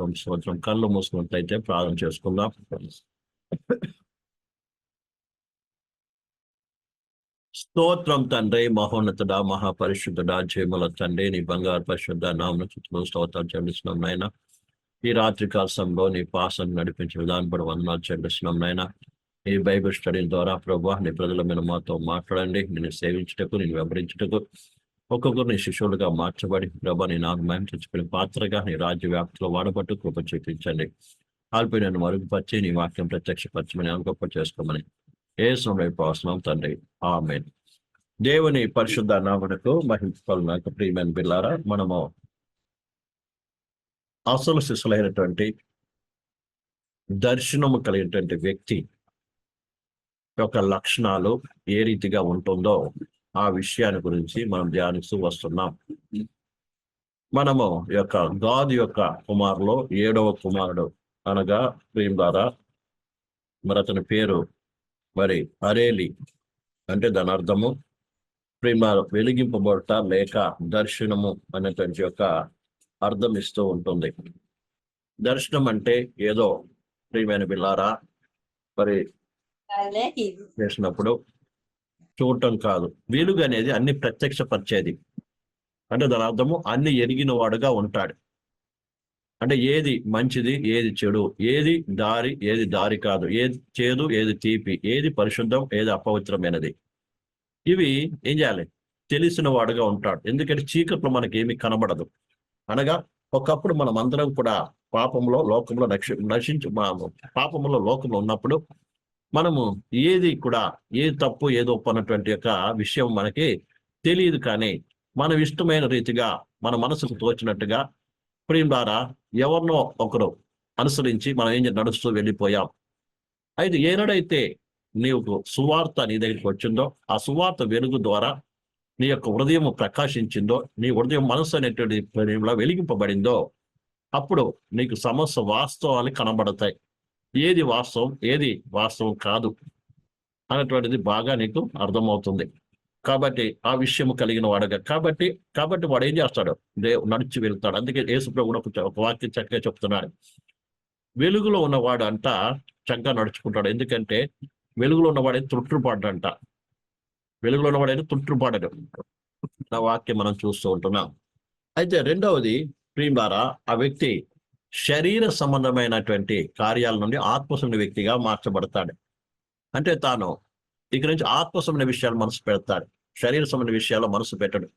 స్తోత్రం స్తోత్రం కళ్ళు మూసుకున్నట్లయితే ప్రార్థన చేసుకుందాం. స్తోత్రం తండ్రి మహోన్నతుడ మహాపరిశుద్ధుడ జయముల తండ్రి నీ బంగారు పరిశుద్ధ నామన చుట్టూ స్తోత్రం చెల్లిస్తున్నాం నాయన. ఈ రాత్రి కాలంలో నీ పాసం నడిపించే విధానం పడి వందనాలు చెల్లిస్తున్నాం నాయన. ఈ బైబిల్ స్టడీ ద్వారా ప్రభా నీ ప్రజల మీద మాతో మాట్లాడండి. నేను సేవించుటకు నేను వివరించుటకు ఒక్కొక్కరిని శిష్యులుగా మార్చబడి ప్రభా నీ నాకు చచ్చిపోయిన పాత్రగా నీ రాజ్య వ్యాప్తిలో వాడబట్టు కృప చూపించండి. ఆల్పి మరుగుపరిచి నీ వాక్యం ప్రత్యక్షపరచమని అనుగొప్ప చేసుకోమని. ఏ సమయం అవసరం తండ్రి. ఆమె దేవుని పరిశుద్ధ నామనకు మహిళ ప్రియమైన బిల్లారా మనము అసలు శిశులైనటువంటి దర్శనము కలిగినటువంటి వ్యక్తి యొక్క లక్షణాలు ఏ రీతిగా ఉంటుందో ఆ విషయాన్ని గురించి మనం ధ్యానిస్తూ వస్తున్నాం. మనము యొక్క గాదు యొక్క కుమారులో ఏడవ కుమారుడు అనగా ప్రేమ్ ద్వారా మరి అతని పేరు మరి అరేలి అంటే దాని అర్థము ప్రేమ వెలిగింపబడట లేక దర్శనము అనేటువంటి యొక్క అర్థం ఇస్తూ ఉంటుంది. దర్శనం అంటే ఏదో ప్రియమైన బిల్లారా మరి చేసినప్పుడు చూడటం కాదు. వెలుగు అనేది అన్ని ప్రత్యక్షపరిచేది అంటే దాని అర్థము అన్ని ఎరిగిన వాడుగా ఉంటాడు. అంటే ఏది మంచిది ఏది చెడు ఏది దారి ఏది దారి కాదు ఏది చేదు ఏది తీపి ఏది పరిశుద్ధం ఏది అపవిత్రమైనది. ఇవి ఏం చేయాలి? తెలిసిన వాడుగా ఉంటాడు. ఎందుకంటే చీకట్లో మనకి ఏమి కనబడదు. అనగా ఒకప్పుడు మనం అందరం కూడా పాపంలో లోకంలో నక్ష నశించు పాపంలో లోకంలో ఉన్నప్పుడు మనము ఏది కూడా ఏది తప్పు ఏదో అన్నటువంటి యొక్క విషయం మనకి తెలియదు కానీ మనం ఇష్టమైన రీతిగా మన మనసుకు తోచినట్టుగా ప్రేమ ద్వారా ఎవరినో ఒకరు అనుసరించి మనం ఏం నడుస్తూ వెళ్ళిపోయాం. అయితే ఏనాడైతే నీకు సువార్త నీ దగ్గరికి వచ్చిందో ఆ సువార్త వెలుగు ద్వారా నీ యొక్క హృదయం ప్రకాశించిందో నీ హృదయం మనసు అనేటువంటి ప్రేమలో వెలిగింపబడిందో అప్పుడు నీకు సమస్య వాస్తవాలు కనబడతాయి. ఏది వాస్తవం ఏది వాస్తవం కాదు అనేటువంటిది బాగా నీకు అర్థమవుతుంది. కాబట్టి ఆ విషయం కలిగిన వాడుగా. కాబట్టి కాబట్టి వాడు ఏం చేస్తాడు? దే నడిచి వెళ్తాడు. అందుకే యేసుప్రభు కూడా ఒక- వాక్యం చక్కగా చెప్తున్నాడు. వెలుగులో ఉన్నవాడు అంట చక్కగా నడుచుకుంటాడు. ఎందుకంటే వెలుగులో ఉన్నవాడే తృట్టుపాడంట వెలుగులో ఉన్నవాడైతే తృట్టుపాడడు నా వాక్యం మనం చూస్తూ ఉంటున్నాం. అయితే రెండవది ప్రియులారా ఆ వ్యక్తి శరీర సంబంధమైనటువంటి కార్యాల నుండి ఆత్మసమైన వ్యక్తిగా మార్చబడతాడు. అంటే తాను ఇక నుంచి ఆత్మసమైన విషయాలు మనసు పెడతాడు. శరీర సంబంధ విషయాల్లో మనసు పెట్టడు.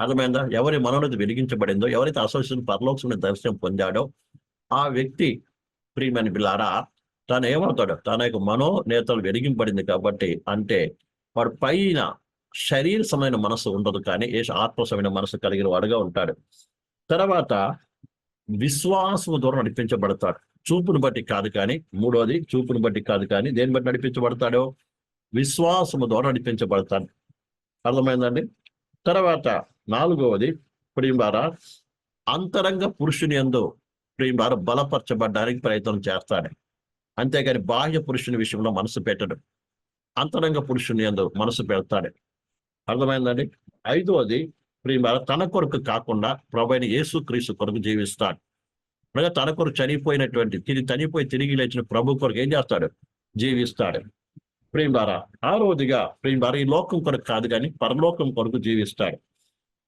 అర్థమైందా? ఎవరి మనోన్నతి వెలిగించబడిందో ఎవరైతే అసోసియేషన్ పరలోకమైన దర్శనం పొందాడో ఆ వ్యక్తి ప్రియమైన బిల్లారా తాను ఏమవుతాడు? తన యొక్క మనోనేతలు వెలిగింపబడింది కాబట్టి అంటే వాడు పైన శరీర సమయమైన మనసు ఉండదు కానీ ఏ ఆత్మసమైన మనసు కలిగిన వాడుగా ఉంటాడు. తర్వాత విశ్వాసము ద్వారా నడిపించబడతాడు. చూపును బట్టి కాదు కానీ మూడోది చూపును బట్టి కాదు కానీ దేని బట్టి నడిపించబడతాడో? విశ్వాసము ద్వారా నడిపించబడతాడు. అర్థమైందండి? తర్వాత నాలుగవది ప్రియులారా అంతరంగ పురుషుని ఎందు ప్రియులారా బలపరచబడడానికి ప్రయత్నం చేస్తాడు. అంతేగాని బాహ్య పురుషుని విషయంలో మనసు పెట్టడు. అంతరంగ పురుషుని ఎందు మనసు పెడతాడు. అర్థమైందండి? ఐదవది ప్రియులారా తన కొరకు కాకుండా ప్రభైన యేసు క్రీస్తు కొరకు జీవిస్తాడు. అనగా తన కొరకు చనిపోయినటువంటి తిరిగి చనిపోయి తిరిగి లేచిన ప్రభు కొరకు ఏం చేస్తాడు? జీవిస్తాడు. ప్రేమారా ఆ రోజుగా ప్రియులారా ఈ లోకం కొరకు కాదు కానీ పరలోకం కొరకు జీవిస్తాడు.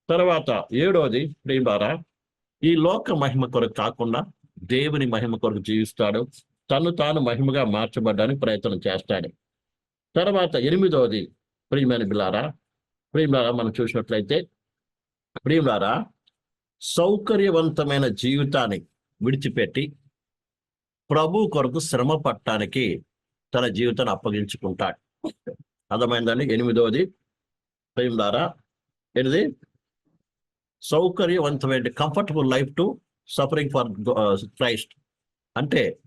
తర్వాత ఏడోది ప్రియులారా ఈ లోక మహిమ కొరకు కాకుండా దేవుని మహిమ కొరకు జీవిస్తాడు. తను తాను మహిమగా మార్చబడడానికి ప్రయత్నం చేస్తాడు. తర్వాత ఎనిమిదవది ప్రియమైన బిల్లారా ప్రియులారా మనం చూసినట్లయితే ప్రియులారా సౌకర్యవంతమైన జీవితాన్ని విడిచిపెట్టి ప్రభు కొరకు శ్రమ పట్టడానికి తన జీవితాన్ని అప్పగించుకుంటాడు. అర్థమైందండి? ఎనిమిదవది. ప్రియులారా ఎనిమిది. సౌకర్యవంతమైన comfortable life to suffering for Christ అంటే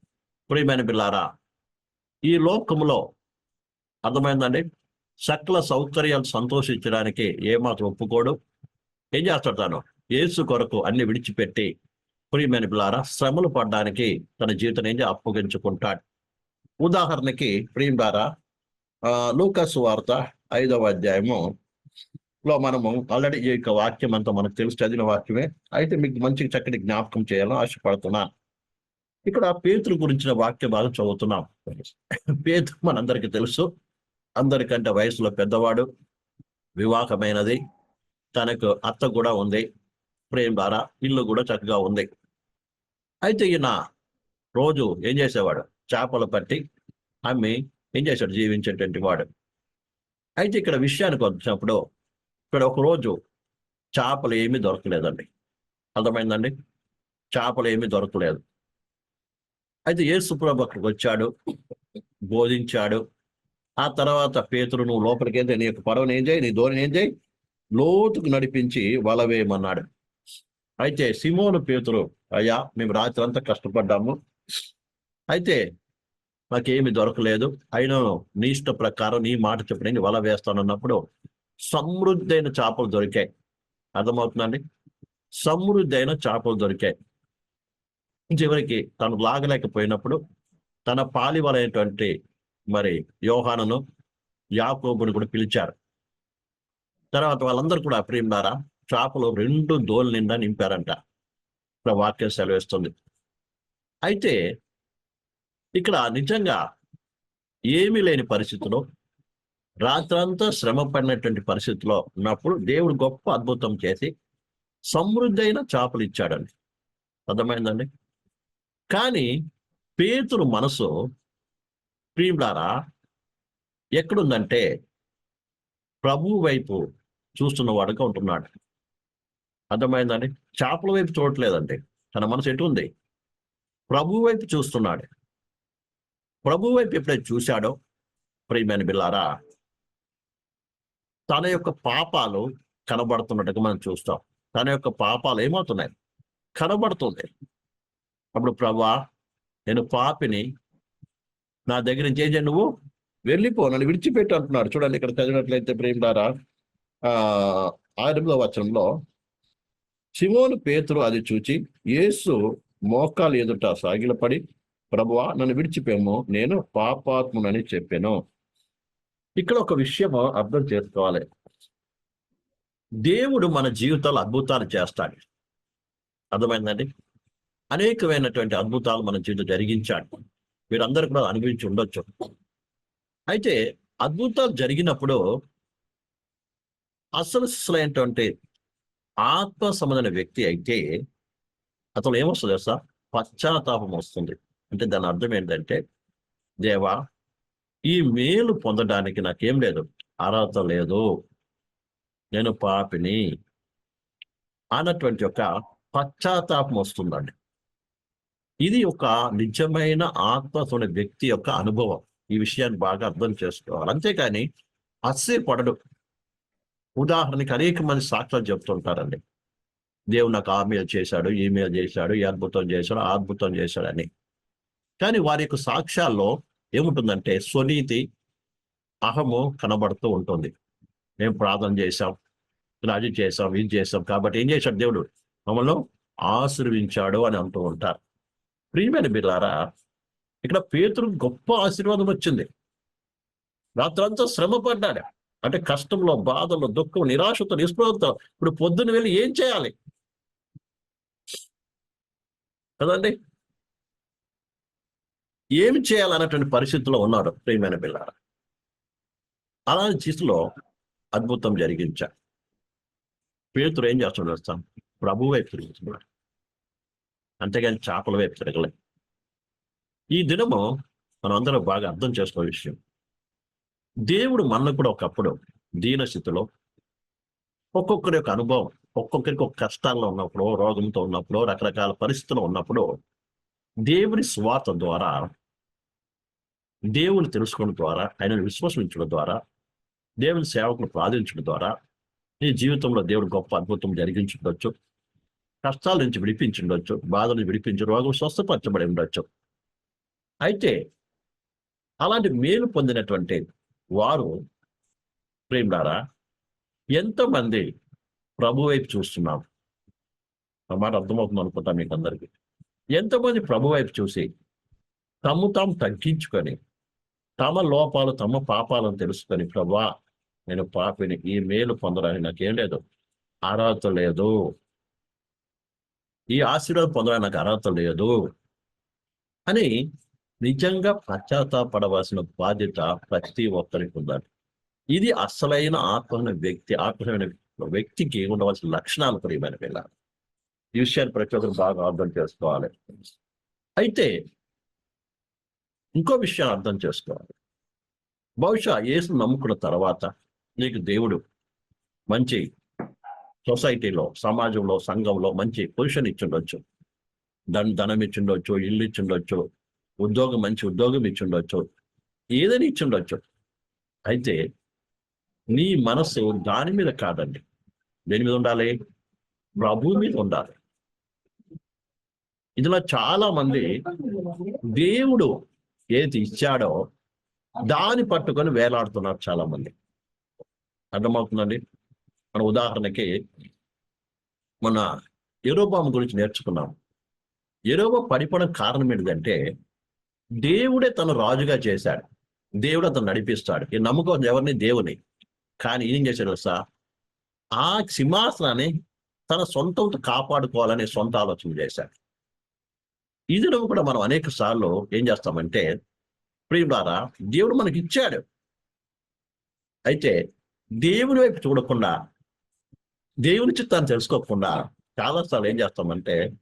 ప్రియమైన బిల్లారా ఈ లోకంలో అర్థమైందండి? సకల సౌకర్యాలు సంతోషించడానికి ఏమాత్రం ఒప్పుకోడు. ఏం చేస్తాడు తాను? యేసు కొరకు అన్ని విడిచిపెట్టి ప్రియమైన బిల్లారా శ్రమలు పడడానికి తన జీవితం ఏం అప్పగించుకుంటాడు. ఉదాహరణకి ప్రియం ద్వారా లూకస్ వార్త ఐదవ అధ్యాయము లో మనము ఆల్రెడీ ఈ యొక్క వాక్యం అంతా మనకు తెలుసు చదివిన వాక్యమే. అయితే మీకు మంచి చక్కటి జ్ఞాపకం చేయాలని ఆశపడుతున్నా ఇక్కడ పేతురు గురించిన వాక్య భాగం చదువుతున్నాం. పేతురు మనందరికీ తెలుసు. అందరికంటే వయసులో పెద్దవాడు వివాహమైనది. తనకు అత్త కూడా ఉంది. ప్రేమ ద్వారా ఇల్లు కూడా చక్కగా ఉంది. అయితే ఈయన రోజు ఏం చేసేవాడు? చేపలు పట్టి అమ్మి ఏం చేశాడు? జీవించేటువంటి వాడు. అయితే ఇక్కడ విషయానికి వచ్చినప్పుడు ఇక్కడ ఒక రోజు చేపలు ఏమీ దొరకలేదండి. అర్థమైందండి? చేపలు ఏమీ దొరకలేదు. అయితే యేసుప్రభు అక్కడికి వచ్చాడు బోధించాడు. ఆ తర్వాత పేతురు నువ్వు లోపలికి వెళ్తే నీ యొక్క పడవని ఏం చేయి నీ ధోరణి ఏం చేయి లోతుకు నడిపించి వల వేయమన్నాడు అయితే సిమోను పేతురు అయ్యా మేము రాత్రి అంతా కష్టపడ్డాము. అయితే మాకేమి దొరకలేదు. అయినా నీ ఇష్ట ప్రకారం నీ మాట చెప్పిన నేను వల వేస్తానన్నప్పుడు సమృద్ధైన చేపలు దొరికాయి. అర్థమవుతుందండి? సమృద్ధైన చేపలు దొరికాయి. చివరికి తను లాగలేకపోయినప్పుడు తన పాలివలైనటువంటి మరి యోహానను యాకోబుని కూడా పిలిచారు. తర్వాత వాళ్ళందరూ కూడా ప్రియులారా చేపలు రెండు దోలు నిండా నింపారంట. ఇక్కడ వాక్యం సెలవిస్తుంది. అయితే ఇక్కడ నిజంగా ఏమీ లేని పరిస్థితిలో రాత్రంతా శ్రమ పడినటువంటి పరిస్థితిలో ఉన్నప్పుడు దేవుడు గొప్ప అద్భుతం చేసి సమృద్ధైన చేపలు ఇచ్చాడండి. అర్థమైందండి? కానీ పేతురు మనసు ప్రియులారా ఎక్కడుందంటే ప్రభు వైపు చూస్తున్న వాడుగా ఉంటున్నాడు. అర్థమైందండి? చేపల వైపు చూడట్లేదండి. తన మనసు ఎటు ఉంది? ప్రభు వైపు చూస్తున్నాడు. ప్రభు వైపు ఎప్పుడైతే చూశాడో ప్రియమైన బిల్లారా తన యొక్క పాపాలు కనబడుతున్నట్టుగా మనం చూస్తాం. తన యొక్క పాపాలు ఏమవుతున్నాయి? కనబడుతుంది. అప్పుడు ప్రభా నేను పాపిని నా దగ్గర నుంచి ఏం నువ్వు? వెళ్ళిపో నన్ను విడిచిపెట్టు అంటున్నాడు. చూడండి ఇక్కడ చదివినట్లయితే ప్రేమడారా ఆ ఆరులో వచనంలో సిమోను పేతురు అది చూచి యేసు మోకాలు ఎదుట సాగిలపడి ప్రభువా నన్ను విడిచిపోయాము నేను పాపాత్మునని చెప్పాను. ఇక్కడ ఒక విషయం అర్థం చేసుకోవాలి. దేవుడు మన జీవితాలు అద్భుతాలు చేస్తాడు. అర్థమైందండి? అనేకమైనటువంటి అద్భుతాలు మన జీవితం జరిగించాడు. మీరందరూ కూడా అనుభవించి ఉండొచ్చు. అయితే అద్భుతాలు జరిగినప్పుడు అసలు అసలైనటువంటి ఆత్మ సంబంధమైన వ్యక్తి అయితే అతను ఏమొస్తుంది తెలుసా? పశ్చాత్తాపం వస్తుంది. అంటే దాని అర్థం ఏంటంటే దేవా ఈ మేలు పొందడానికి నాకేం లేదు. అర్హత లేదు. నేను పాపిని అన్నటువంటి ఒక పశ్చాత్తాపం వస్తుందండి. ఇది ఒక నిజమైన ఆత్మతోని వ్యక్తి యొక్క అనుభవం. ఈ విషయాన్ని బాగా అర్థం చేసుకోవాలి. అంతేకాని అస్సే పడడు. ఉదాహరణకి అనేక మంది సాక్ష్యాలు చెప్తుంటారండి. దేవుడు నాకు ఆ మీద చేశాడు ఈ మీద చేశాడు ఈ అద్భుతం చేశాడు ఆ అద్భుతం చేశాడని. కానీ వారి యొక్క సాక్ష్యాల్లో ఏముంటుందంటే స్వనీతి అహము కనబడుతూ ఉంటుంది. మేము ప్రార్థన చేశాం రాజు చేశాం ఇది చేసాం కాబట్టి ఏం చేశాడు దేవుడు? మమ్మల్ని ఆశీర్వించాడు అని అంటూ ఉంటారు. ప్రియమైన బిల్లారా ఇక్కడ పేతురు గొప్ప ఆశీర్వాదం వచ్చింది. రాత్రంతా శ్రమ పడ్డాడు. అంటే కష్టంలో బాధలో దుఃఖం నిరాశతో నిస్పృహతో ఇప్పుడు పొద్దున వెళ్ళి ఏం చేయాలి? కదండి? ఏమి చేయాలన్నటువంటి పరిస్థితిలో ఉన్నాడు ప్రియమైన బిల్లారా అలాంటి స్థితిలో అద్భుతం జరిగించా పేతురు ఏం చేస్తున్నాడు వస్తాం ప్రభు వైపు తిరుగుతున్నాడు అంతేగాని చేపల వైపు తిరగలే ఈ దినము మనం అందరం బాగా అర్థం చేసుకునే విషయం. దేవుడు మనకు కూడా ఒకప్పుడు దీనస్థితిలో ఒక్కొక్కరి యొక్క అనుభవం ఒక్కొక్కరికి ఒక కష్టాల్లో ఉన్నప్పుడు రోగంతో ఉన్నప్పుడు రకరకాల పరిస్థితులు ఉన్నప్పుడు దేవుని స్వాత ద్వారా దేవుని తెలుసుకోవడం ద్వారా ఆయనను విశ్వసించడం ద్వారా దేవుని సేవకును ప్రార్థించడం ద్వారా నీ జీవితంలో దేవుడు గొప్ప అద్భుతం జరిగించుండొచ్చు. కష్టాల నుంచి విడిపించుండొచ్చు బాధ నుంచి విడిపించి రోగం స్వస్థపరచబడి ఉండొచ్చు. అయితే అలాంటి మేలు పొందినటువంటి వారు ప్రేమలారా ఎంతోమంది ప్రభు వైపు చూస్తున్నారు ఆ మాట అర్థమవుతుంది అనుకుంటా మీకు అందరికీ ఎంతమంది ప్రభు వైపు చూసి తమ్ము తాము తగ్గించుకొని తమ లోపాలు తమ పాపాలను తెలుసుకొని ప్రభా నేను పాపిని ఈ మేలు పొందడానికి నాకేం లేదు అర్హత లేదు. ఈ ఆశీర్వాదం పొందడానికి నాకు అర్హత లేదు అని నిజంగా పశ్చాత్తాపడవలసిన బాధ్యత ప్రతి ఒక్కరికి ఉండాలి. ఇది అసలైన ఆత్మైన వ్యక్తి ఆత్మమైన వ్యక్తికి ఉండవలసిన లక్షణాలు ప్రియమైన పిల్ల ఈ విషయాన్ని ప్రతి ఒక్కరు బాగా అర్థం చేసుకోవాలి. అయితే ఇంకో విషయం అర్థం చేసుకోవాలి. బహుశా యేసు నమ్ముకున్న తర్వాత నీకు దేవుడు మంచి సొసైటీలో సమాజంలో సంఘంలో మంచి పొజిషన్ ఇచ్చిండొచ్చు ధన ధనం ఇచ్చిండొచ్చు ఇల్లు ఇచ్చిండొచ్చు ఉద్యోగం మంచి ఉద్యోగం ఇచ్చిండొచ్చు. ఏదైనా ఇచ్చిండొచ్చు. అయితే నీ మనసు దాని మీద కాదండి. దేని మీద ఉండాలి? ప్రభు మీద ఉండాలి. ఇందులో చాలా మంది దేవుడు ఏది ఇచ్చాడో దాన్ని పట్టుకొని వేలాడుతున్నారు చాలా మంది అర్థమవుతుందండి? మన ఉదాహరణకి మన ఎరోబామ్ గురించి నేర్చుకున్నాం. ఎరోబా పడిపోవడం కారణం ఏంటంటే దేవుడే తను రాజుగా చేశాడు. దేవుడు అతను నడిపిస్తాడు. ఈ నమ్మకం ఎవరిని? దేవుని. కానీ ఏం చేశాడు సార్ ఆ సింహాసనాన్ని తన సొంతంతో కాపాడుకోవాలనే సొంత ఆలోచన చేశాడు. ఇది కూడా మనం అనేక సార్లు ఏం చేస్తామంటే ప్రియుడారా దేవుడు మనకి ఇచ్చాడు. అయితే దేవుని వైపు చూడకుండా దేవుని చిత్తాన్ని తెలుసుకోకుండా చాలాసార్లు ఏం చేస్తామంటే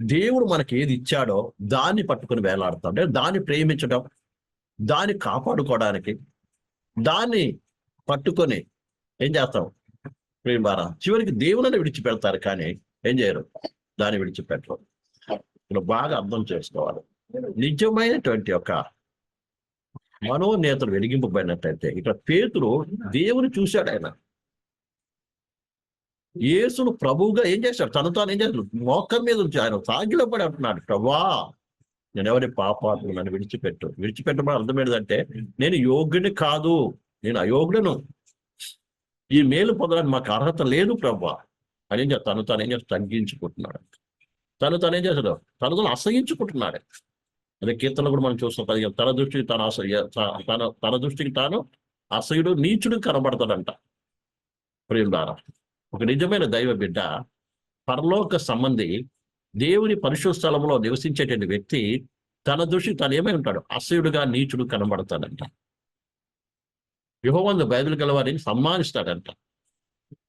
దేవుడు మనకి ఏది ఇచ్చాడో దాన్ని పట్టుకొని వేలాడతాం అంటే దాన్ని ప్రేమించడం దాన్ని కాపాడుకోవడానికి దాన్ని పట్టుకొని ఏం చేస్తాం? ప్రేమారా చివరికి దేవుని విడిచిపెడతారు కానీ ఏం చేయరు? దాన్ని విడిచిపెట్టరు. ఇలా బాగా అర్థం చేసుకోవాలి. నిజమైనటువంటి ఒక మనోనేతలు వెలిగింపబడినట్టయితే ఇక్కడ పేతులు దేవుని చూశాడు ఆయన. యేసును ప్రభువుగా ఏం చేశాడు? తను తాను ఏం చేశాడు? మోకం మీద ఉంచి ఆయన సాగిలో పడి అంటున్నాడు. ప్రభా నేను ఎవరి పాపాత్మ నన్ను విడిచిపెట్టు. విడిచిపెట్టమని అర్థం ఏంటంటే నేను యోగ్యుని కాదు. నేను అయోగ్యును ఈ మేలు పొందడానికి మాకు అర్హత లేదు ప్రభా. అని ఏం తను తాను ఏం చేస్తాడు? తగ్గించుకుంటున్నాడు. తను తను ఏం చేస్తాడు? తను తను అసహించుకుంటున్నాడు. అదే కీర్తన కూడా మనం చూస్తాం తన దృష్టికి తన అసహ్య తన తన దృష్టికి తాను అసహ్యుడు నీచుడు కనబడతాడంట. ప్రియులారా ఒక నిజమైన దైవ బిడ్డ పరలోక సంబంధి దేవుని పరిశుద్ధ స్థలంలో నివసించేటువంటి వ్యక్తి తన దృష్టి తను ఏమై ఉంటాడు? అసహ్యుడుగా నీచుడు కనబడతాడంట. యుహోవందు బైబిల్ గల వారిని సన్మానిస్తాడంట.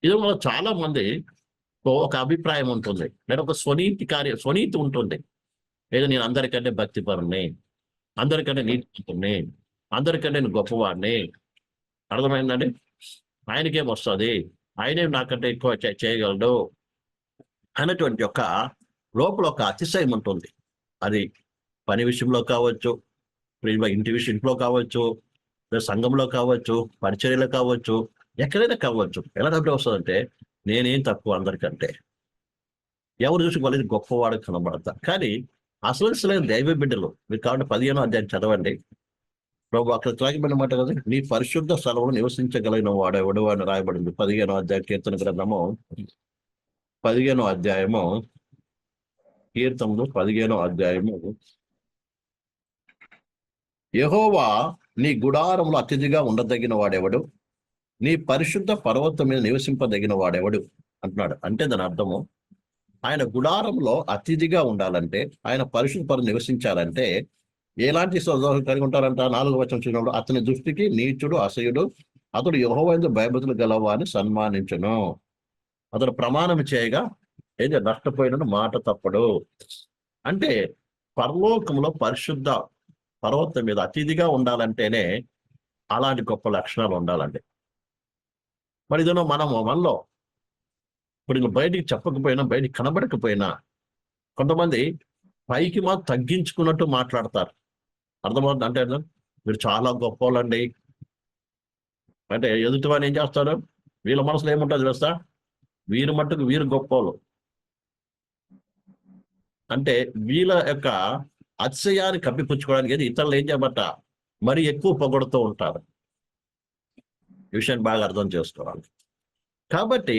ఇది మనం చాలా మంది ఒక అభిప్రాయం ఉంటుంది. లేదా ఒక స్వనీతి కార్య స్వనీతి ఉంటుంది. లేదా నేను అందరికంటే భక్తిపరుని అందరికంటే నీతిపరుని అందరికంటే నేను గొప్పవాడిని. అర్థమైందండి? ఆయనకేం వస్తుంది? ఆయనే నాకంటే ఎక్కువ చేయగలడు? అనేటువంటి యొక్క లోపల ఒక అతిశయం ఉంటుంది. అది పని విషయంలో కావచ్చు ఇంటి ఇంటి ఇంట్లో కావచ్చు సంఘంలో కావచ్చు పరిచర్యలో కావచ్చు ఎక్కడైనా కావచ్చు. ఎలా డబ్బులు వస్తుందంటే నేనేం తక్కువ అందరికంటే. ఎవరు చూసి వాళ్ళది గొప్పవాడు కనబడతా. కానీ అసలు దైవ బిడ్డలు మీరు కాబట్టి పదిహేను అధ్యాయం చదవండి. ప్రభు అక్కడ త్రాగిబడిన మాట కదా. నీ పరిశుద్ధ స్థలంలో నివసించగలిగిన వాడు ఎవడు అని రాయబడింది. పదిహేనో అధ్యాయం కీర్తన గ్రంథము. పదిహేనో అధ్యాయము. కీర్తనలు పదిహేనో అధ్యాయము. యహోవా నీ గుడారంలో అతిథిగా ఉండదగిన వాడెవడు? నీ పరిశుద్ధ పర్వతం మీద నివసింపదగిన వాడెవడు? అంటున్నాడు. అంటే దాని అర్థము ఆయన గుడారంలో అతిథిగా ఉండాలంటే ఆయన పరిశుద్ధ పరు నివసించాలంటే ఎలాంటి స్వభావం కలిగి ఉంటారంట? నాలుగు వచనం చూసినప్పుడు అతని దృష్టికి నీచుడు అసయుడు అతడు యహోవైందు భయభతులు గలవాని సన్మానించను. అతడు ప్రమాణం చేయగా ఏదో? నష్టపోయిన మాట తప్పడు. అంటే పరలోకంలో పరిశుద్ధ పర్వతం మీద అతిథిగా ఉండాలంటేనే అలాంటి గొప్ప లక్షణాలు ఉండాలండి. మరి ఇదేనో మనము మనలో ఇప్పుడు ఇంకా బయటికి చెప్పకపోయినా బయటికి కనబడకపోయినా కొంతమంది పైకి మా తగ్గించుకున్నట్టు మాట్లాడతారు. అర్థమవుతుంది? అంటే అర్థం? మీరు చాలా గొప్పవాళ్ళండి. అంటే ఎదుటి ఏం చేస్తారు? వీళ్ళ మనసులో ఏముంటుంది తెలుసా? వీరు మట్టుకు వీరు గొప్పవాళ్ళు. అంటే వీళ్ళ యొక్క అతిశయాన్ని కప్పిపుచ్చుకోవడానికి అయితే ఇతరులు ఏం చేయబట్ట మరి ఎక్కువ పొగడుతూ ఉంటారు. ఈ విషయాన్ని బాగా అర్థం చేసుకోవాలి. కాబట్టి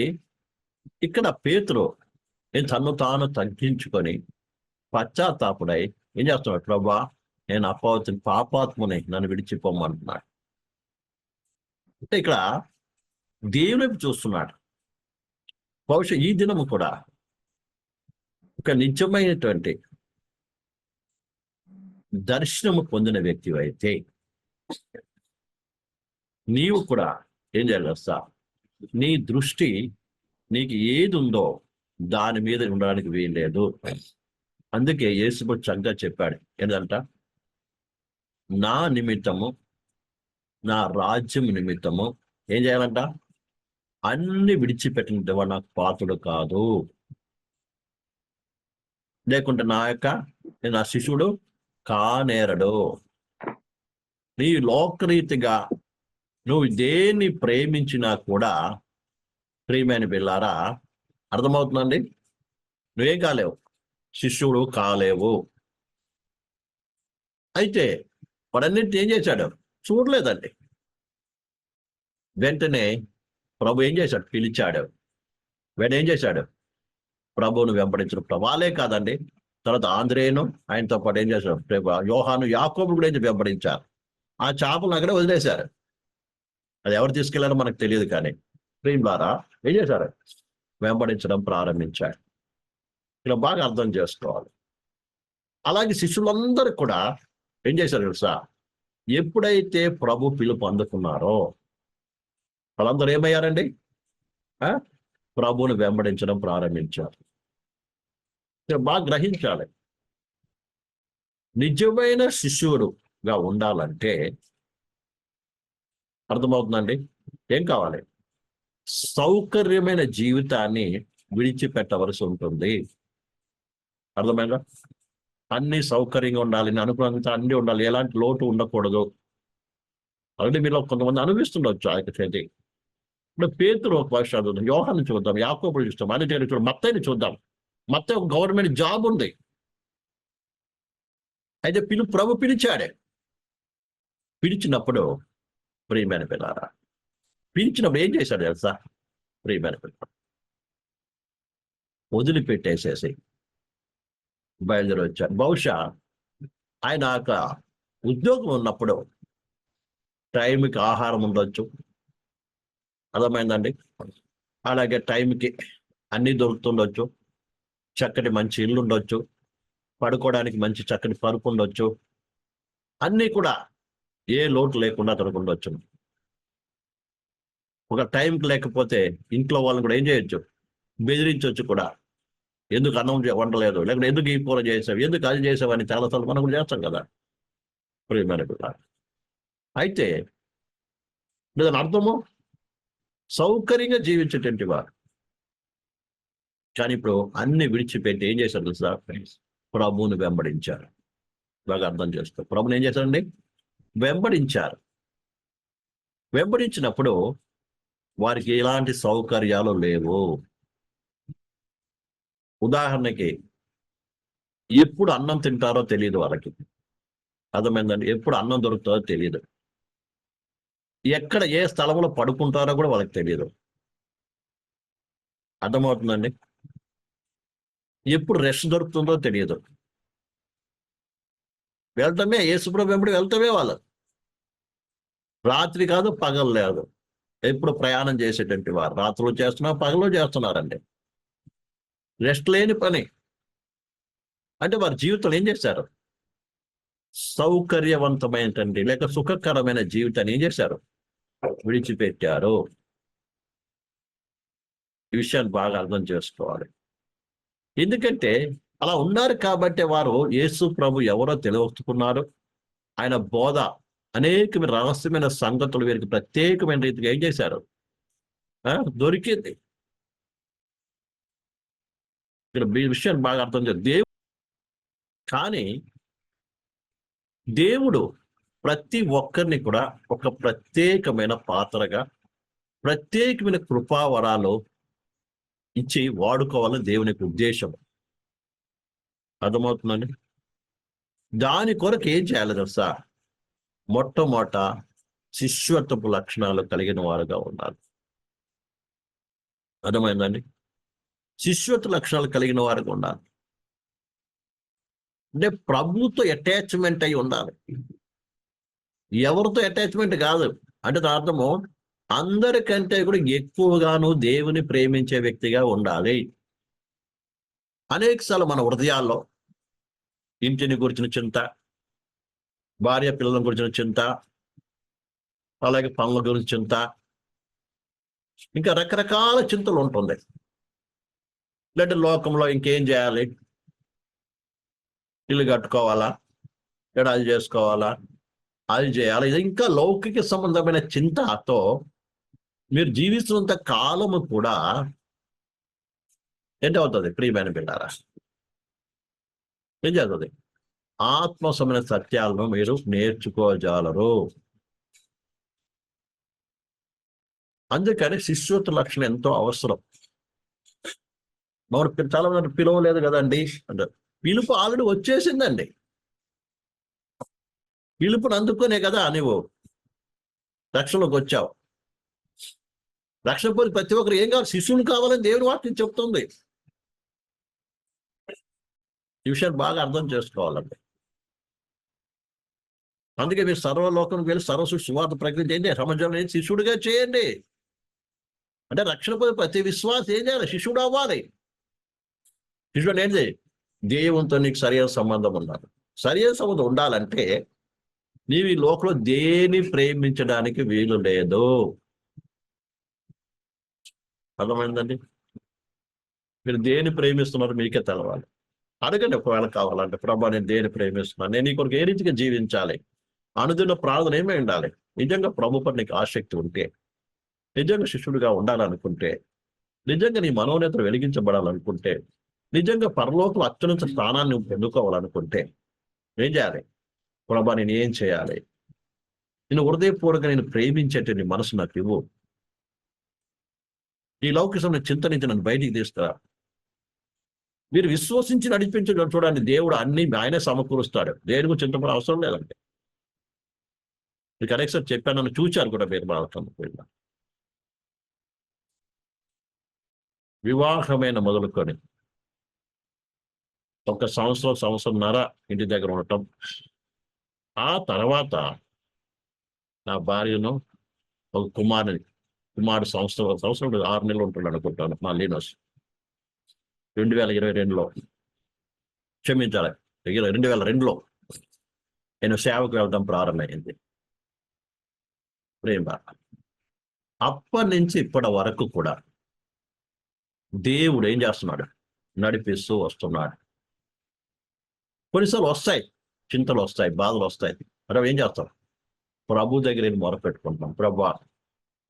ఇక్కడ పేతురు నేను తను తాను తగ్గించుకొని పశ్చాత్తాపుడై ఏం చేస్తున్నాడు? ప్రభా నేను అపవతిని పాపాత్ముని నన్ను విడిచిపోమంటున్నాడు అంటే ఇక్కడ దేవుని చూస్తున్నాడు. బహుశా ఈ దినము కూడా ఒక నిజమైనటువంటి దర్శనము పొందిన వ్యక్తి అయితే నీవు కూడా ఏం చేయాలి నీ దృష్టి నీకు ఏది ఉందో దాని మీద ఉండడానికి వీల్లేదు. అందుకే యేసుడు చక్కగా చెప్పాడు. ఏంటంట? నా నిమిత్తము నా రాజ్యం నిమిత్తము ఏం చేయాలంట? అన్ని విడిచిపెట్టిన వాడు నాకు పాత్రుడు కాదు. లేకుంటే నా యొక్క నా శిష్యుడు కానేరడు. నీ లోకరీతిగా నువ్వు దేన్ని ప్రేమించినా కూడా ప్రియమైన పిల్లారా అర్థమవుతుందండి? నువ్వేం కాలేవు? శిష్యుడు కాలేవు. అయితే వాడన్నింటి ఏం చేశాడు? చూడలేదండి. వెంటనే ప్రభు ఏం చేశాడు? పిలిచాడు. వెంటనే ఏం చేశాడు? ప్రభువును వెంబడించిన ప్రభాలే కాదండి. తర్వాత ఆంధ్రేయును ఆయనతో పాటు ఏం చేశాడు? యోహాను యాకోబు కూడా వెంబడించారు. ఆ చేపలను అక్కడే వదిలేశారు. అది ఎవరు తీసుకెళ్ళారో మనకు తెలియదు కానీ. స్క్రీన్ ద్వారా ఏం చేశారు? వెంబడించడం ప్రారంభించాడు. ఇలా బాగా అర్థం చేసుకోవాలి. అలాగే శిష్యులందరూ కూడా ఏం చేశారు తెలుసా? ఎప్పుడైతే ప్రభు పిలుపు అందుకున్నారో వాళ్ళందరూ ఏమయ్యారండి? ఆ? వెంబడించడం ప్రారంభించారు. బాగా గ్రహించాలి. నిజమైన శిష్యుడుగా ఉండాలంటే అర్థమవుతుందండి? ఏం కావాలి? సౌకర్యమైన జీవితాన్ని విడిచిపెట్టవలసి ఉంటుంది. అర్థమైందా? అన్ని సౌకర్యంగా ఉండాలి అనుకూలంగా అన్ని ఉండాలి ఎలాంటి లోటు ఉండకూడదు. అలాంటి మీలో కొంతమంది అనుభవిస్తుండొచ్చు ఆ యొక్క చేతి ఇప్పుడు పేతురు ఒక భాష చదువుతాం యోహాన్ని చూద్దాం యాకోబులు చూస్తాం అని చూద్దాం మత్తయ్యని చూద్దాం. మత్త ఒక గవర్నమెంట్ జాబ్ ఉంది. అయితే పిలు ప్రభు పిలిచాడే. పిలిచినప్పుడు ప్రియమైన పిల్లారా పిలిచినప్పుడు ఏం చేశాడు తెలుసా? ప్రియమైన పిల్ల వదిలిపెట్టేసేసి బయలుదేరి వచ్చాడు బహుశా ఆయన ఒక ఉద్యోగం ఉన్నప్పుడు టైంకి ఆహారం ఉండొచ్చు. అర్థమైందండి? అలాగే టైంకి అన్ని దొరుకుతుండొచ్చు. చక్కటి మంచి ఇల్లు ఉండొచ్చు. పడుకోవడానికి మంచి చక్కటి పరుపు ఉండొచ్చు. అన్నీ కూడా ఏ లోటు లేకుండా అతనికి ఉండొచ్చు. ఒక టైంకి లేకపోతే ఇంట్లో వాళ్ళని కూడా ఏం చేయొచ్చు? బెదిరించవచ్చు కూడా. ఎందుకు అన్నం వండలేదు? లేకపోతే ఎందుకు ఈ కూర చేసావు? ఎందుకు అది చేసావు? అని చాలాసార్లు మనం కూడా చేస్తాం కదా. ప్రియమైన అయితే దాని అర్థము? సౌకర్యంగా జీవించేటువంటి వారు. కానీ ఇప్పుడు అన్ని విడిచిపెట్టి ఏం చేశారు తెలుసా? ప్రభువుని వెంబడించారు. బాగా అర్థం చేస్తారు ప్రభుని ఏం చేశారండి? వెంబడించారు. వెంబడించినప్పుడు వారికి ఎలాంటి సౌకర్యాలు లేవు. ఉదాహరణకి ఎప్పుడు అన్నం తింటారో తెలియదు వాళ్ళకి. అర్థమైందండి? ఎప్పుడు అన్నం దొరుకుతుందో తెలియదు ఎక్కడ ఏ స్థలంలో పడుకుంటారో కూడా వాళ్ళకి తెలియదు అర్థమవుతుందండి? ఎప్పుడు రెస్ట్ దొరుకుతుందో తెలియదు వెళ్తామే యేసుప్రభు వెంబడి వెళ్తామే వాళ్ళు. రాత్రి కాదు పగలు లేదు. ఎప్పుడు ప్రయాణం చేసేటువంటి వారు. రాత్రులు చేస్తున్నారు పగలు చేస్తున్నారండి. రెస్ట్ లేని పని. అంటే వారి జీవితంలో ఏం చేశారు? సౌకర్యవంతమైనటువంటి లేక సుఖకరమైన జీవితాన్ని ఏం చేశారు? విడిచిపెట్టారు. ఈ విషయాన్ని బాగా అర్థం చేసుకోవాలి. ఎందుకంటే అలా ఉన్నారు కాబట్టి వారు యేసు ప్రభు ఎవరో తెలియకున్నారు ఆయన బోధ అనేకమైన రహస్యమైన సంగతులు వీరికి ప్రత్యేకమైన రీతిగా ఏం చేశారు? ఆ, దొరికింది. ఇక్కడ ఈ విషయాన్ని బాగా అర్థం చేయాలి. దేవుడు కానీ దేవుడు ప్రతి ఒక్కరిని కూడా ఒక ప్రత్యేకమైన పాత్రగా ప్రత్యేకమైన కృపావరాలు ఇచ్చి వాడుకోవాలని దేవుని యొక్క ఉద్దేశం. అర్థమవుతుందండి? దాని కొరకు ఏం చేయాలి తెలుసా? మొట్టమొదట శిష్యత్వపు లక్షణాలు కలిగిన వారుగా ఉండాలి. అర్థమైందండి? శిష్యత్వ లక్షణాలు కలిగిన వారికి ఉండాలి. అంటే ప్రభుతో అటాచ్మెంట్ అయి ఉండాలి. ఎవరితో అటాచ్మెంట్ కాదు. అంటే దాని అర్థము అందరికంటే కూడా ఎక్కువగాను దేవుని ప్రేమించే వ్యక్తిగా ఉండాలి. అనేకసార్లు మన హృదయాల్లో ఇంటిని గురించిన చింత భార్య పిల్లల గురించిన చింత అలాగే పనుల గురించి చింత ఇంకా రకరకాల చింతలు ఉంటుంది లేదంటే లోకంలో ఇంకేం చేయాలి? ఇల్లు కట్టుకోవాలా? ఎడాలు అది చేసుకోవాలా? అది చేయాలి. ఇది ఇంకా లౌకిక సంబంధమైన చింతతో మీరు జీవిస్తున్నంత కాలము కూడా ఏంటి అవుతుంది? ప్రియమైన బిడ్డారా ఏం చేస్తుంది ఆత్మ సత్యాలను మీరు నేర్చుకోజాలరు. అందుకని శిష్యోత్తు లక్షణం ఎంతో అవసరం. మరి చాలా మంది పిలవలేదు కదండి అంటారు. పిలుపు ఆల్రెడీ వచ్చేసిందండి. పిలుపుని అందుకునే కదా నువ్వు రక్షణలోకి వచ్చావు. రక్షణ ప్రతి ఒక్కరు ఏం కావాలి? శిష్యులు కావాలని దేవుని వాటిని చెప్తుంది. ఈ విషయాన్ని బాగా అర్థం చేసుకోవాలండి. అందుకే మీరు సర్వలోకం వెళ్ళి సర్వసు సువార్త ప్రకటన చేయండి. సమాజంలో ఏం శిష్యుడిగా చేయండి. అంటే రక్షణ పొంది ప్రతి విశ్వాసం ఏం చేయాలి? శిష్యుడు అవ్వాలి. శిష్యుడు ఏంటి దేవునితో నీకు సరైన సంబంధం ఉండాలి. సరైన సంబంధం ఉండాలంటే నీవు ఈ లోకంలో దేని ప్రేమించడానికి వీలు లేదు. అర్థమైందండి? మీరు దేని ప్రేమిస్తున్నారు మీకే తెలవాలి. అడగండి ఒకవేళ కావాలంటే ప్రభా నేను దేని ప్రేమిస్తున్నాను? నేను ఈ కొరకు ఏ రీతిగా జీవించాలి? అనుదిన ప్రార్థన ఏమై ఉండాలి? నిజంగా ప్రభు పట్ల నీకు ఆసక్తి ఉంటే నిజంగా శిష్యుడిగా ఉండాలనుకుంటే నిజంగా నీ మనోనేతను వెలిగించబడాలనుకుంటే నిజంగా పరలోకం అత్యున్నత స్థానాన్ని నువ్వు పొందుకోవాలనుకుంటే ఏం చేయాలి? ప్రభా నేను ఏం చేయాలి? నేను హృదయపూర్వక నేను ప్రేమించేటువంటి మనసు నాకు ఇవ్వు. ఈ లౌకికమైన చింత నుంచి నన్ను బయటికి తీస్తా మీరు విశ్వసించి నడిపించడం చూడండి దేవుడు అన్ని ఆయనే సమకూరుస్తాడు. దేని గురించి చింతపడ అవసరం లేదండి. మీకు అనేకసారి చెప్పాను నన్ను చూచారు కూడా మీరు మాట్లాడుతున్న వివాహమైన మొదలుకొని ఒక సంవత్సరం సంవత్సరంన్నర ఇంటి దగ్గర ఉండటం. ఆ తర్వాత నా భార్యను ఒక కుమారుని కుమారుడు సంవత్సరం సంవత్సరం ఆరు నెలలు ఉంటాడు అనుకుంటాను మా లీనోస్. రెండు వేల ఇరవై రెండులో క్షమించాలి రెండు వేల రెండులో నేను సేవకు వెళ్ళడం ప్రారంభమైంది. ప్రేమ. అప్పటి నుంచి ఇప్పటి వరకు కూడా దేవుడు ఏం చేస్తున్నాడు? నడిపిస్తూ వస్తున్నాడు. కొన్నిసార్లు వస్తాయి చింతలు వస్తాయి బాధలు వస్తాయి. మనం ఏం చేస్తాం ప్రభు దగ్గర నేను మొరపెట్టుకుంటాం ప్రభా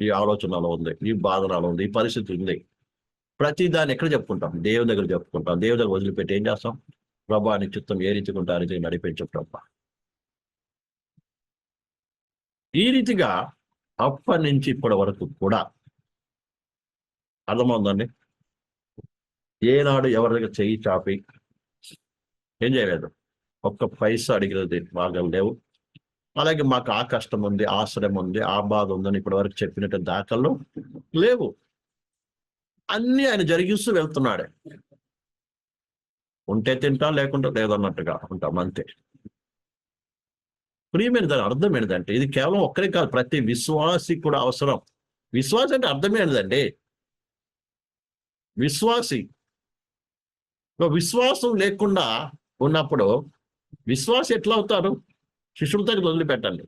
ఈ ఆలోచనలో ఉంది ఈ బాధనలో ఉంది ఈ పరిస్థితి ఉంది. ప్రతి దాన్ని ఎక్కడ చెప్పుకుంటాం? దేవుని దగ్గర చెప్పుకుంటాం. దేవుని దగ్గర వదిలిపెట్టి ఏం చేస్తాం? ప్రభా నీ చిత్తం ఏ రీతికుంటా ఆ రీతికి నడిపించు ప్రభా. ఈ రీతిగా అప్పటి నుంచి ఇప్పటి వరకు కూడా అర్థమవుందండి ఏనాడు ఎవరి దగ్గర చెయ్యి చాపి ఏం చేయలేదు. ఒక్క పైసా అడిగినది మార్గం లేవు. అలాగే మాకు ఆ కష్టం ఉంది ఆశ్రయం ఉంది ఆ బాధ ఉందని ఇప్పటి వరకు చెప్పినట్టు దాఖలు లేవు. అన్ని ఆయన జరిగిస్తూ వెళ్తున్నాడే. ఉంటే తింటాం లేకుంటే లేదన్నట్టుగా ఉంటాం అంతే. ప్రియమైన దాని అర్థం ఏంటంటే ఇది కేవలం ఒక్కరే కాదు ప్రతి విశ్వాసి కూడా అవసరం. విశ్వాసం అంటే అర్థం ఏంటండి విశ్వాసి. విశ్వాసం లేకుండా ఉన్నప్పుడు విశ్వాసి ఎట్లా అవుతారు? శిష్యులతో వదిలిపెట్టండి.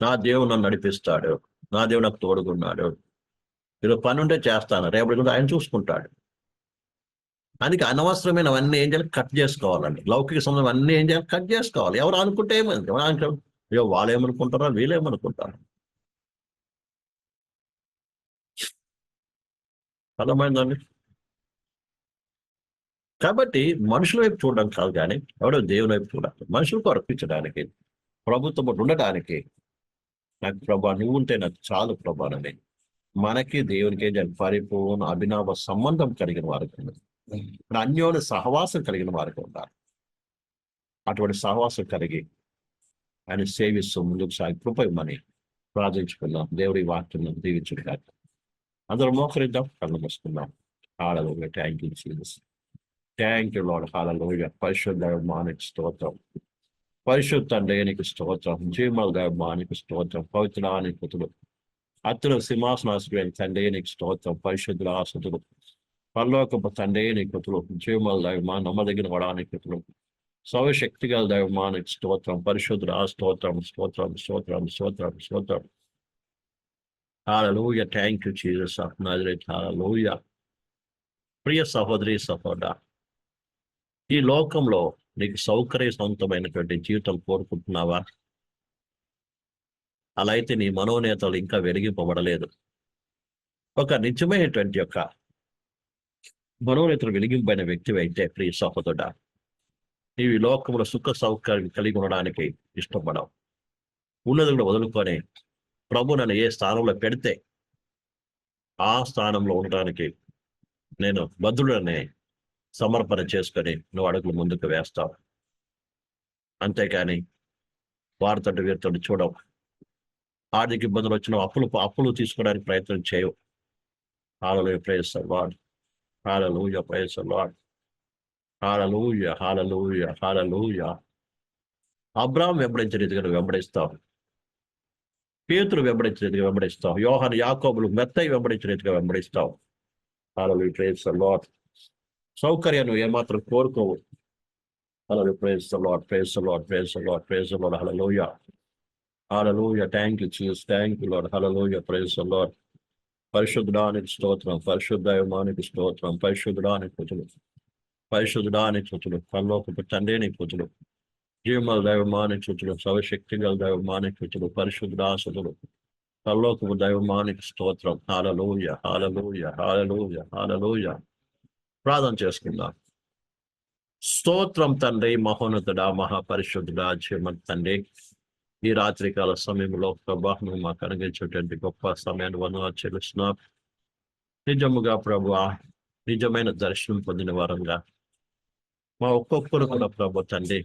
నా దేవుడు నన్ను నడిపిస్తాడు. నా దేవుడు నాకు తోడుకున్నాడు ఈరోజు పని ఉంటే చేస్తాను. రేపటి కూడా ఆయన చూసుకుంటాడు. అందుకే అనవసరమైనవన్నీ ఏం చేయాలి? కట్ చేసుకోవాలండి. లౌకిక సంబంధం అన్నీ ఏం చేయాలి? కట్ చేసుకోవాలి. ఎవరు అనుకుంటే ఏమైంది ఎవరు అనుకుంటారు అయ్యో వాళ్ళు ఏమనుకుంటారో వీళ్ళేమనుకుంటారు అర్థమైందండి? కాబట్టి మనుషుల వైపు చూడడం కాదు కానీ ఎవడో దేవుని వైపు చూడాలి. మనుషులకు అర్పించడానికి ప్రభుత్వం ఉండటానికి నాకు ప్రభా నువ్వు ఉంటే నాకు చాలు ప్రభానని మనకి దేవునికి పరిపూర్ణ అభినవ సంబంధం కలిగిన వారికి ఉన్నది. అన్యోన్య సహవాసం కలిగిన వారికి ఉండాలి. అటువంటి సహవాసం కలిగి ఆయన సేవిస్తూ ముందుకు సాగి కృపమని ప్రార్థించుకుందాం. దేవుడి వాక్యం దీవించుడు కాక అందరూ మోకరిద్దాం కళ్ళు మూసుకుందాం. హాలలోగా thank you thank you Lord హాలలోగా పరిశుద్ధ మానికి స్తోత్రం. పరిశుద్ధ తండ్రి స్తోత్రం. జీవమల మానికి స్తోత్రం. పవిత్రానికి పుతులు అత్తులు సింహాసనాశ్రయం తండ్రి నీకు స్తోత్రం. పరిశుద్ధుల ఆసుతులు. పరలోకపు తండ్రి నీ కృతులు జీవమల దైవమా నమ్మదగిన వడాని కృతులు సౌశక్తి గల దైవమా నీకు స్తోత్రం. పరిశుద్ధుల స్తోత్రం. స్తోత్రం స్తోత్రం స్తోత్రం స్తోత్రం. Hallelujah thank you Jesus of Nazareth. హాలలోయ ప్రియ సహోదరి సహోదర ఈ లోకంలో నీకు సౌకర్యవంతమైనటువంటి జీవితం కోరుకుంటున్నావా? అలా అయితే నీ మనోనేతలు ఇంకా వెలిగింపబడలేదు. ఒక నిజమైనటువంటి యొక్క మనోనేతలు వెలిగింపైన వ్యక్తి అయితే ప్రియ సహోదరుడా నీవు ఈ లోకంలో సుఖ సౌకర్యం కలిగి ఉండడానికి ఇష్టపడవు. ఉన్నదులు వదులుకొని ప్రభు నన్ను ఏ స్థానంలో పెడితే ఆ స్థానంలో ఉండడానికి నేను బదులని సమర్పణ చేసుకొని నువ్వు అడుగులు ముందుకు వేస్తావు. అంతేకాని వారితో వీరితో చూడవు. ఆర్థిక ఇబ్బందులు వచ్చిన అప్పులు అప్పులు తీసుకోవడానికి ప్రయత్నం చేయవు. హాలలు praise Lord hallelujah praise Lord hallelujah hallelujah hallelujah Abraham వెంబడించిన రీతిగా నువ్వు వెంబడిస్తావు. పేతులు వెంబడించిన రీతిగా వెంబడిస్తావు. యోహాను యాకోబులు మెత్తై వెంబడించిన రీతిగా వెంబడిస్తావు. హాలలు ప్రేస్ సౌకర్యాన్ని ఏమాత్రం కోరుకోవు hello praise Lord praise Lord praise Lord praise Lord hallelujah hallelujah thank you Jesus thank you Lord hallelujah praise Lord పరిశుద్ధడానికి స్తోత్రం పరిశుద్ధమానికి స్తోత్రం పరిశుద్ధడానికి పుతులు పరిశుద్ధడానికి పుతులు పరలోకపు తండ్రిని పుతులు జీవమల దైవమానికి చుతులు సవశక్తి గల దైవమానికి చుతులు పరిశుద్ధాసుతులు కల్లోకపు దైవమానికి స్తోత్రం. హాలలోయ హాలలోయ హాలలోయ హాలలోయ ప్రార్థన చేసుకుందాం. స్తోత్రం తండ్రి మహోన్నతుడా మహాపరిశుద్ధుడా జీవన్ తండ్రి. ఈ రాత్రికాల సమయంలో ప్రభా నువ్వు మాకు అనుగించేటువంటి గొప్ప సమయాన్ని వందనాలు చెల్లిస్తున్నా. నిజముగా ప్రభు నిజమైన దర్శనం పొందిన వారంగా. మా ఒక్కొక్కరు కూడా ప్రభు తండ్రి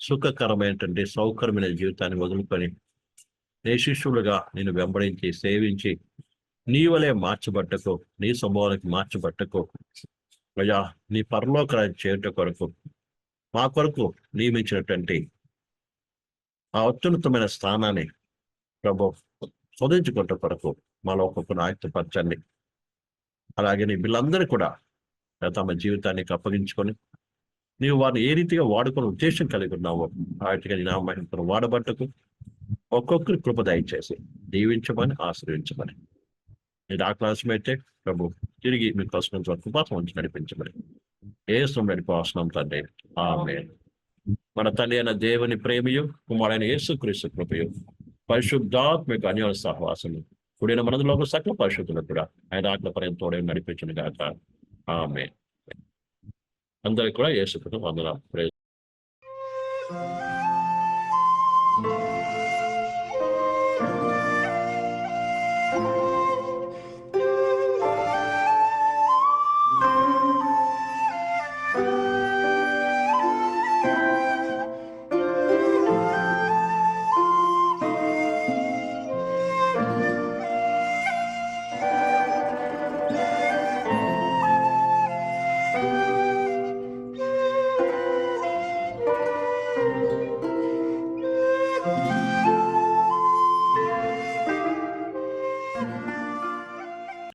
సుఖకరమైనటువంటి సౌకర్యమైన జీవితాన్ని వదులుకొని నీ శిష్యులుగా నేను వెంబడించి సేవించి నీ వలే మార్చబట్టకు నీ స్వభావానికి మార్చబట్టకు అయ్యా నీ పరలోకరాన్ని చేరుట కొరకు మా కొరకు నియమించినటువంటి ఆ అత్యున్నతమైన స్థానాన్ని ప్రభు శోధించుకుంట కొరకు మాలో ఒక్కొక్కరు ఆయుక్తపరచండి అలాగే నీ వీళ్ళందరూ కూడా తమ జీవితానికి అప్పగించుకొని నీవు వారిని ఏ రీతిగా వాడుకునే ఉద్దేశం కలిగి ఉన్నావో వాటిగా నీ నామహింపను వాడబట్టకు ఒక్కొక్కరి కృప దయచేసి దీవించమని ఆశ్రయించమని ఆ అయితే ప్రభు తిరిగి మీకు వస్తున్న వరకు పాపం ఉంచి నడిపించమని. ఏ నడిపోవస్తున్నాం తండ్రి. ఆమె మన తండ్రి అయిన దేవుని ప్రేమయు కుమారైన యేసు క్రీస్తు కృపయు పరిశుద్ధాత్మిక అన్యోన సహవాసము కూడిన మనదిలో సకల పరిశుద్ధులు కూడా ఆయన ఆత్మ పర్యంతోడే నడిపించిన గాక. ఆమె అందరికి కూడా యేసు కృతం వందనాలు.